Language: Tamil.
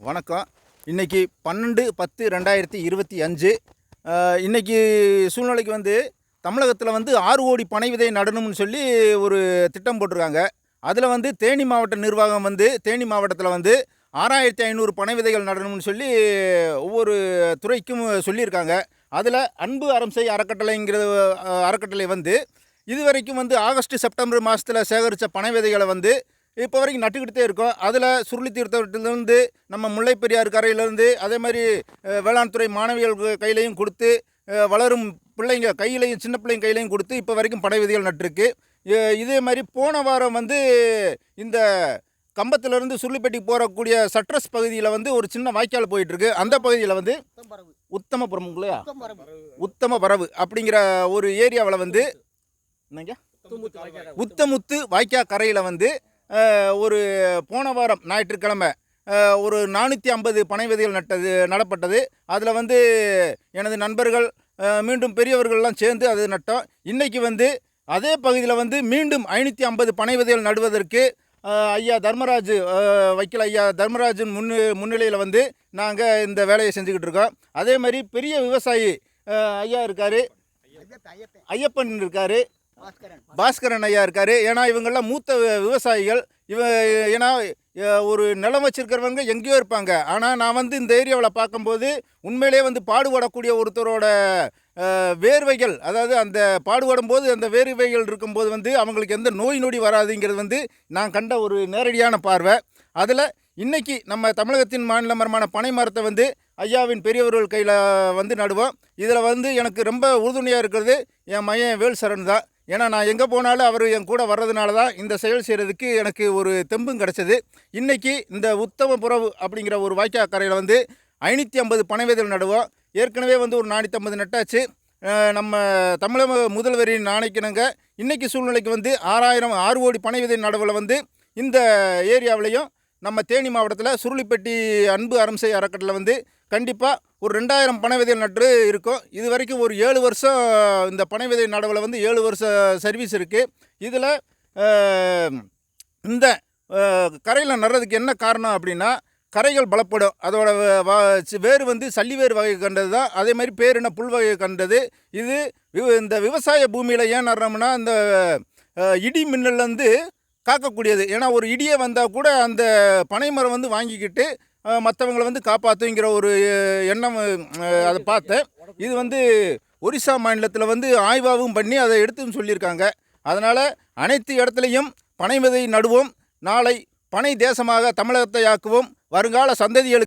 வணக்கம். இன்றைக்கி பன்னெண்டு பத்து ரெண்டாயிரத்தி இருபத்தி அஞ்சு. இன்றைக்கி சூழ்நிலைக்கு வந்து தமிழகத்தில் வந்து ஆறு கோடி பனை விதை நடணும்னு சொல்லி ஒரு திட்டம் போட்டிருக்காங்க. அதில் வந்து தேனி மாவட்ட நிர்வாகம் வந்து தேனி மாவட்டத்தில் வந்து ஆறாயிரத்தி ஐநூறு பனை விதைகள் நடணும்னு சொல்லி ஒவ்வொரு துறைக்கும் சொல்லியிருக்காங்க. அதில் அன்பு அறம்சை அறக்கட்டளைங்கிற அறக்கட்டளை வந்து இதுவரைக்கும் வந்து ஆகஸ்ட் செப்டம்பர் மாதத்தில் சேகரித்த பனை விதைகளை வந்து இப்போ வரைக்கும் நட்டுக்கிட்டே இருக்கோம். அதில் சுருளி தீர்த்தத்திலேருந்து நம்ம முல்லைப் பெரியாறு கரையிலேருந்து அதே மாதிரி வேளாண் துறை மாணவிகள் கையிலையும் கொடுத்து வளரும் பிள்ளைங்க கையிலையும் சின்ன பிள்ளைங்க கையிலையும் கொடுத்து இப்போ வரைக்கும் பனை விதைகள் நட்டிருக்கு. இதே மாதிரி போன வாரம் வந்து இந்த கம்பத்திலேருந்து சுருளிப்பட்டிக்கு போகக்கூடிய சட்ரஸ் பகுதியில் வந்து ஒரு சின்ன வாய்க்கால் போயிட்டுருக்கு. அந்த பகுதியில் வந்து உத்தமபுரம் இல்லையா? உத்தம வரவு அப்படிங்கிற ஒரு ஏரியாவில் வந்து என்னங்க? உத்தமுத்து வாய்க்கா கரையில் வந்து ஒரு போன வாரம் ஞாயிற்றுக்கிழமை ஒரு நானூற்றி ஐம்பது பனை விதைகள் நட்டது நடப்பட்டது. அதில் வந்து எனது நண்பர்கள் மீண்டும் பெரியவர்கள்லாம் சேர்ந்து அது நட்டோம். இன்னைக்கு வந்து அதே பகுதியில் வந்து மீண்டும் ஐநூற்றி ஐம்பது பனை விதைகள் நடுவதற்கு ஐயா தர்மராஜ் வைக்கல் ஐயா தர்மராஜன் முன்னு முன்னிலையில் வந்து நாங்கள் இந்த வேலையை செஞ்சுக்கிட்டு இருக்கோம். அதே மாதிரி பெரிய விவசாயி ஐயா இருக்கார். ஐயப்பன் இருக்கார். பாஸ்கரன் ஐயா இருக்காரு. ஏன்னா இவங்கெல்லாம் மூத்த விவசாயிகள். இவன் ஏன்னா ஒரு நிலம் வச்சுருக்கிறவங்க எங்கேயோ இருப்பாங்க. ஆனால் நான் வந்து இந்த ஏரியாவில் பார்க்கும்போது உண்மையிலே வந்து பாடுபடக்கூடிய ஒருத்தரோட வேர்வைகள் அதாவது அந்த பாடுபடும் போது அந்த வேர்வைகள் இருக்கும்போது வந்து அவங்களுக்கு எந்த நோய் நொடி வராதுங்கிறது வந்து நான் கண்ட ஒரு நேரடியான பார்வை. அதில் இன்றைக்கி நம்ம தமிழகத்தின் மாநில மரமான பனை மரத்தை வந்து ஐயாவின் பெரியவர்கள் கையில் வந்து நடுவோம். இதில் வந்து எனக்கு ரொம்ப உறுதுணையாக இருக்கிறது என் மையன் வேல் சரண் தான். ஏன்னா நான் எங்கே போனாலும் அவர் என் கூட வர்றதுனால தான் இந்த செயல் செய்கிறதுக்கு எனக்கு ஒரு தெம்பும் கிடச்சிது. இன்றைக்கி இந்த உத்தம புறவு அப்படிங்கிற ஒரு வாய்க்கா கரையில் வந்து ஐநூற்றி ஐம்பது பனைவேதல் நடுவோம். ஏற்கனவே வந்து ஒரு நானூற்றி ஐம்பது நட்டாச்சு நம்ம தமிழக முதல்வரின் ஆணைக்கிணங்க இன்றைக்கி சூழ்நிலைக்கு வந்து ஆறாயிரம் ஆறு கோடி பனை விதை நடவில் வந்து இந்த ஏரியாவிலையும் நம்ம தேனி மாவட்டத்தில் சுருளிப்பட்டி அன்பு அரம்சை அறக்கட்டளை வந்து கண்டிப்பாக ஒரு ரெண்டாயிரம் பனை விதைகள் நட்டு இருக்கும். இது வரைக்கும் ஒரு ஏழு வருஷம் இந்த பனை விதை நடவில் வந்து ஏழு வருஷம் சர்வீஸ் இருக்குது இதில் இந்த கரையில் நடுறதுக்கு என்ன காரணம் அப்படின்னா கரைகள் பலப்படும். அதோட வேறு வேர் வந்து சல்லி வேர் வகை கண்டது தான். அதே மாதிரி பேர் என்ன புல் வகை கண்டது. இது இந்த விவசாய பூமியில் ஏன் நடுறோம்னா இந்த இடி மின்னல்லேருந்து காக்கக்கூடியது. ஏன்னா ஒரு இடியே வந்தால் கூட அந்த பனைமரம் வந்து வாங்கிக்கிட்டு மற்றவங்களை வந்து காப்பாற்றுங்கிற ஒரு எண்ணம் அதை பார்த்தேன். இது வந்து ஒரிசா மாநிலத்தில் வந்து ஆய்வாகவும் பண்ணி அதை எடுத்துன்னு சொல்லியிருக்காங்க. அதனால் அனைத்து இடத்துலையும் பனை விதை நடுவோம். நாளை பனை தேசமாக தமிழகத்தை ஆக்குவோம். வருங்கால சந்ததிகளுக்கு